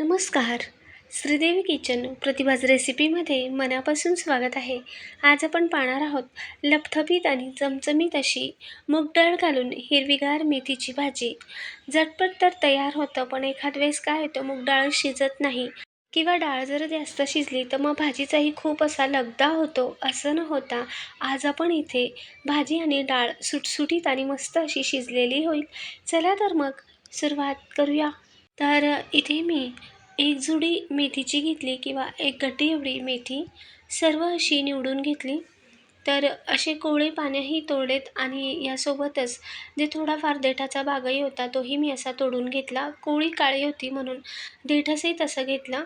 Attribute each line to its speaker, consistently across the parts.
Speaker 1: नमस्कार. श्रीदेवी किचन प्रतिभाज रेसिपीमध्ये मनापासून स्वागत आहे. आज आपण पाहणार आहोत लपथपीत आणि चमचमीत अशी मूग डाळ घालून हिरवीगार मेथीची भाजी. झटपट तर तयार होतं पण एखाद वेळेस काय होतं मूग डाळ शिजत नाही किंवा डाळ जर जास्त शिजली तर मग भाजीचाही खूप असा लगदा होतो असं न होता आज आपण इथे भाजी आणि डाळ सुटसुटीत आणि मस्त अशी शिजलेली होईल. चला तर मग सुरुवात करूया. तर इथे मी एक जुडी मेथीची घेतली किंवा एक गड्डी एवढी मेथी सर्व अशी निवडून घेतली. तर असे कोवळे पाण्याही तोडलेत आणि यासोबतच जे थोडाफार देठाचा भागही होता तोही मी असा तोडून घेतला. कोळी काळी होती म्हणून देठासही तसं घेतलं.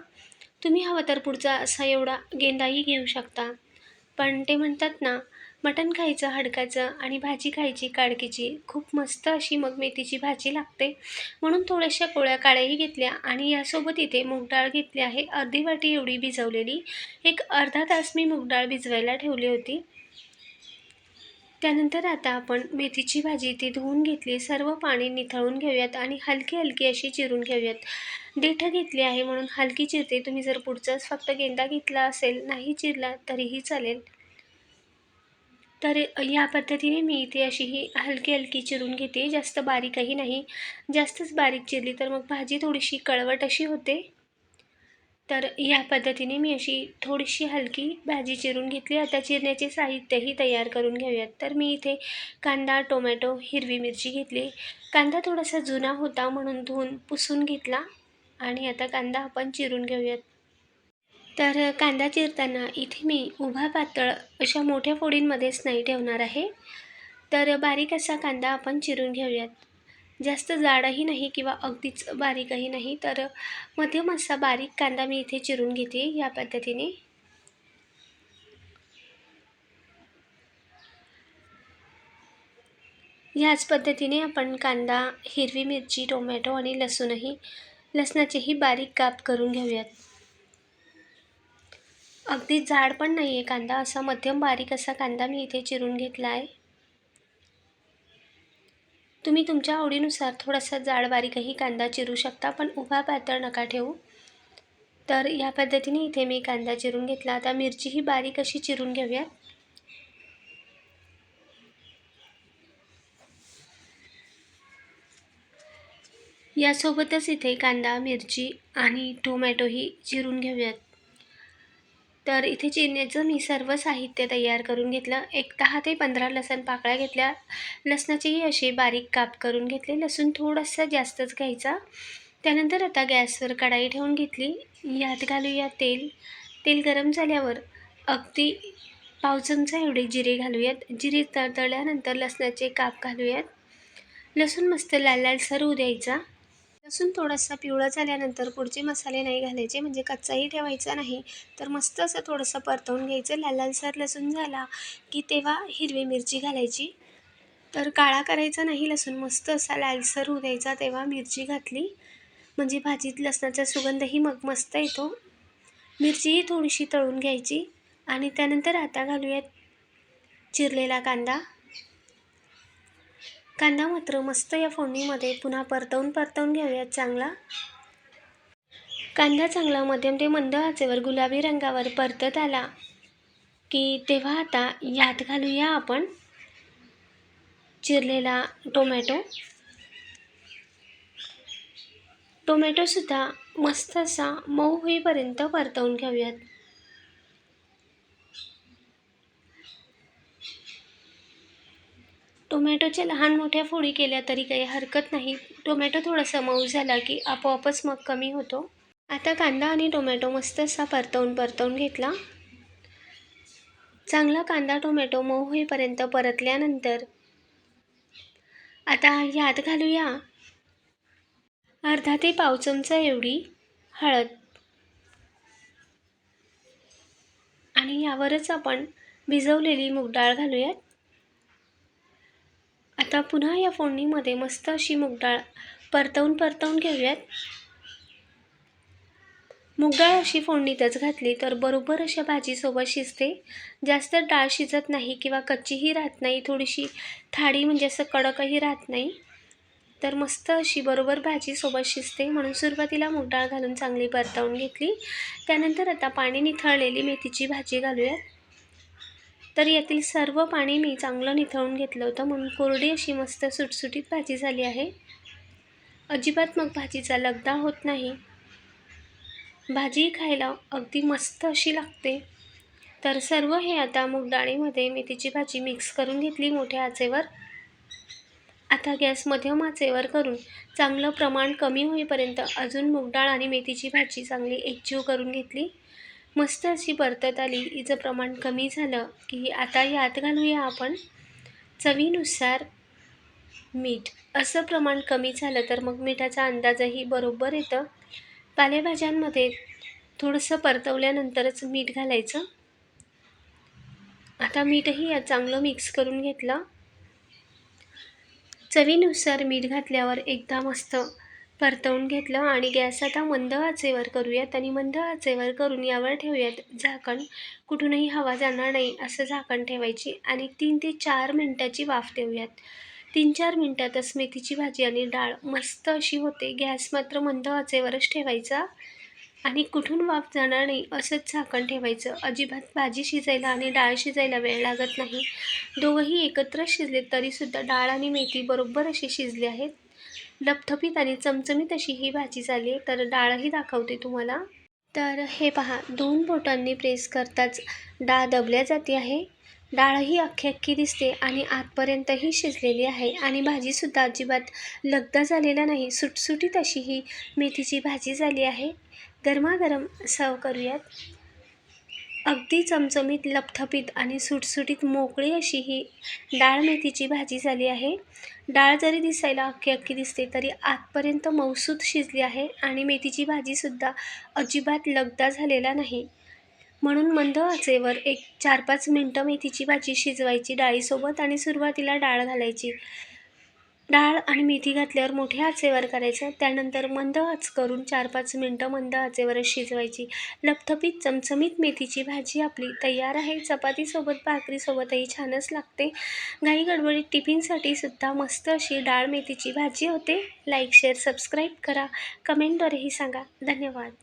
Speaker 1: तुम्ही हवं तर पुढचा असा एवढा गेंदाही घेऊ शकता. पण ते म्हणतात ना मटण खायचं हडकाचं आणि भाजी खायची काडकीची. खूप मस्त अशी मग मेथीची भाजी लागते. म्हणून थोड्याशा कोळ्या काळ्याही घेतल्या आणि यासोबत इथे मूगडाळ घेतली आहे. अर्धी वाटी एवढी भिजवलेली. एक अर्धा तास मी मूगडाळ भिजवायला ठेवली होती. त्यानंतर आता आपण मेथीची भाजी ती धुवून घेतली. सर्व पाणी निथळून घेऊयात आणि हलकी हलकी अशी चिरून घेऊयात. देठं घेतली आहे म्हणून हलकी चिरते. तुम्ही जर पुढचाच फक्त गेंदा घेतला असेल नाही चिरला तरीही चालेल. तर या पद्धतीने मी इथे अशी ही हलकी हलकी चिरून घेते. जास्त बारीकही नाही. जास्तच बारीक चिरली तर मग भाजी थोडीशी कळवट अशी होते. तर या पद्धतीने मी अशी थोडीशी हलकी भाजी चिरून घेतली. आता चिरण्याचे साहित्यही तयार करून घेऊयात. तर मी इथे कांदा टोमॅटो हिरवी मिरची घेतली. कांदा थोडासा जुना होता म्हणून धुवून पुसून घेतला. आणि आता कांदा आपण चिरून घेऊयात. तर कांदा चिरताना इथे मी उभा पातळ अशा मोठ्या फोडींमध्येच नाही ठेवणार आहे. तर बारीक असा कांदा आपण चिरून घेऊयात. जास्त जाडही नाही किंवा अगदीच बारीकही नाही तर मध्यम असा बारीक कांदा मी इथे चिरून घेते या पद्धतीने. ह्याच पद्धतीने आपण कांदा हिरवी मिरची टोमॅटो आणि लसूणही लसणाचेही बारीक काप करून घेऊयात. अगदी जाड पण नाही आहे कांदा. असा मध्यम बारीक असा कांदा मी इथे चिरून घेतला आहे तुम्ही तुमच्या आवडीनुसार थोडासा जाड बारीकही कांदा चिरू शकता पण उभा पातळ नका ठेवू. तर या पद्धतीने इथे मी कांदा चिरून घेतला. आता मिरचीही बारीक अशी चिरून घेऊयात यासोबतच इथे कांदा मिरची आणि टोमॅटोही चिरून घेऊयात. तर इथे चिरण्याचं मी सर्व साहित्य तयार करून घेतलं. एक दहा ते पंधरा लसण पाकळ्या घेतल्या. लसणाचीही अशी बारीक काप करून घेतली. लसूण थोडासा जास्तच घ्यायचा. त्यानंतर आता गॅसवर कढाई ठेवून घेतली. यात घालूया तेल. तेल गरम झाल्यावर अगदी पाव चमचा एवढे जिरे घालूयात. जिरे तळतळल्यानंतर लसणाचे काप घालूयात. लसूण मस्त लाल लाल सर द्यायचा. लसूण थोडासा पिवळा झाल्यानंतर पुढचे मसाले नाही घालायचे म्हणजे कच्चाही ठेवायचा नाही. तर मस्त असं थोडंसं परतवून घ्यायचं. लाल लालसर लसूण झाला की तेव्हा हिरवी मिरची घालायची. तर काळा करायचा नाही लसूण मस्त असा लालसर होऊ द्यायचा तेव्हा मिरची घातली. म्हणजे भाजीत लसणाचा सुगंधही मग मस्त येतो. मिरचीही थोडीशी तळून घ्यायची. आणि त्यानंतर आता घालूयात चिरलेला कांदा. कांदा मात्र मस्त या फोडणीमध्ये पुन्हा परतवून परतवून घेऊयात चांगला. कांदा चांगला मध्यम ते मंद आचेवर गुलाबी रंगावर परतत आला की तेव्हा आता यात घालूया आपण चिरलेला टोमॅटो. टोमॅटोसुद्धा मस्त असा मऊ होईपर्यंत परतवून घेऊयात टोमॅटोच्या लहान मोठ्या फोडी केल्या तरी काही हरकत नाही. टोमॅटो थोडासा मऊ झाला की आपोआपच मग कमी होतो. आता कांदा आणि टोमॅटो मस्त असा परतवून परतवून घेतला. चांगला कांदा टोमॅटो मऊ होईपर्यंत परतल्यानंतर आता ह्यात घालूया अर्धा ते पाव चमचा एवढी हळद. आणि यावरच आपण भिजवलेली मूग डाळ घालूयात. आता पुन्हा या फोडणीमध्ये मस्त अशी मुगडाळ परतवून परतवून घेऊयात. मुगडाळ अशी फोडणीतच घातली तर बरोबर अशा भाजीसोबत शिजते. जास्त डाळ शिजत नाही किंवा कच्चीही राहत नाही थोडीशी थाळी म्हणजे असं कडकही राहत नाही. तर मस्त अशी बरोबर भाजीसोबत शिजते. म्हणून सुरुवातीला मूग डाळ घालून चांगली परतवून घेतली. त्यानंतर आता पाणी निथळलेली मेथीची भाजी घालूयात. तर यातील सर्व पाणी मी चांगलं निथळून घेतलं होतं म्हणून कोरडी अशी मस्त सुटसुटीत भाजी झाली आहे. अजिबात मग भाजीचा लगदा होत नाही. भाजी खायला अगदी मस्त अशी लागते. तर सर्व हे आता मूग डाळीमध्ये मेथीची भाजी मिक्स करून घेतली मोठ्या आचेवर. आता गॅस मध्यम आचेवर करून चांगलं प्रमाण कमी होईपर्यंत अजून मूग डाळ आणि मेथीची भाजी चांगली एकजीव करून घेतली. मस्त अशी परतत आली. हिचं प्रमाण कमी झालं की आता यात घालूया आपण चवीनुसार मीठ. असं प्रमाण कमी झालं तर मग मिठाचा अंदाजही बरोबर येतं. पालेभाज्यांमध्ये थोडंसं परतवल्यानंतरच मीठ घालायचं. आता मीठही यात चांगलं मिक्स करून घेतलं. चवीनुसार मीठ घातल्यावर एकदा मस्त परतवून घेतलं आणि गॅस आता मंद आचेवर करूयात आणि मंद आचेवर करून यावर ठेवूयात. झाकण कुठूनही हवा जाणार नाही असं झाकण ठेवायची आणि तीन ते चार मिनटाची वाफ देऊयात. तीन चार मिनटातच मेथीची भाजी आणि डाळ मस्त अशी होते. गॅस मात्र मंद आचेवरच ठेवायचा आणि कुठून वाफ जाणार नाही असंच झाकण ठेवायचं. अजिबात भाजी शिजायला आणि डाळ शिजायला वेळ लागत नाही. दोघंही एकत्र शिजले तरीसुद्धा डाळ आणि मेथी बरोबर अशी शिजली आहेत. लपथपीत आणि चमचमीत अशी ही भाजी झाली आहे. तर डाळही दाखवते तुम्हाला. तर हे पहा दोन बोटांनी प्रेस करताच डाळ दबल्या जाते आहे. डाळही अख्खी अख्खी दिसते आणि आतपर्यंतही शिजलेली आहे. आणि भाजीसुद्धा अजिबात लगदा झालेला नाही सुटसुटीत अशी ही मेथीची भाजी झाली आहे. गरमागरम सर्व करूयात. अगदी चमचमीत लपथपीत आणि सुटसुटीत मोकळी अशी ही डाळ मेथीची भाजी झाली आहे. डाळ जरी दिसायला अख्खी अख्खी दिसते तरी आतपर्यंत मौसूद शिजली आहे आणि मेथीची भाजीसुद्धा अजिबात लगदा झालेला नाही. म्हणून मंद आचेवर एक चार पाच मिनटं मेथीची भाजी शिजवायची डाळीसोबत आणि सुरुवातीला डाळ घालायची. डाळ आणि मेथी घातल्यावर मोठ्या आचेवर करायचं. त्यानंतर मंद आच करून चार पाच मिनटं मंद आचेवरच शिजवायची. लपथपीत चमचमीत मेथीची भाजी आपली तयार आहे. चपातीसोबत भाकरीसोबतही छानच लागते. घाई गडबडीत टिफिनसाठी सुद्धा मस्त अशी डाळ मेथीची भाजी होते. लाईक शेअर सबस्क्राईब करा. कमेंटद्वारेही सांगा. धन्यवाद.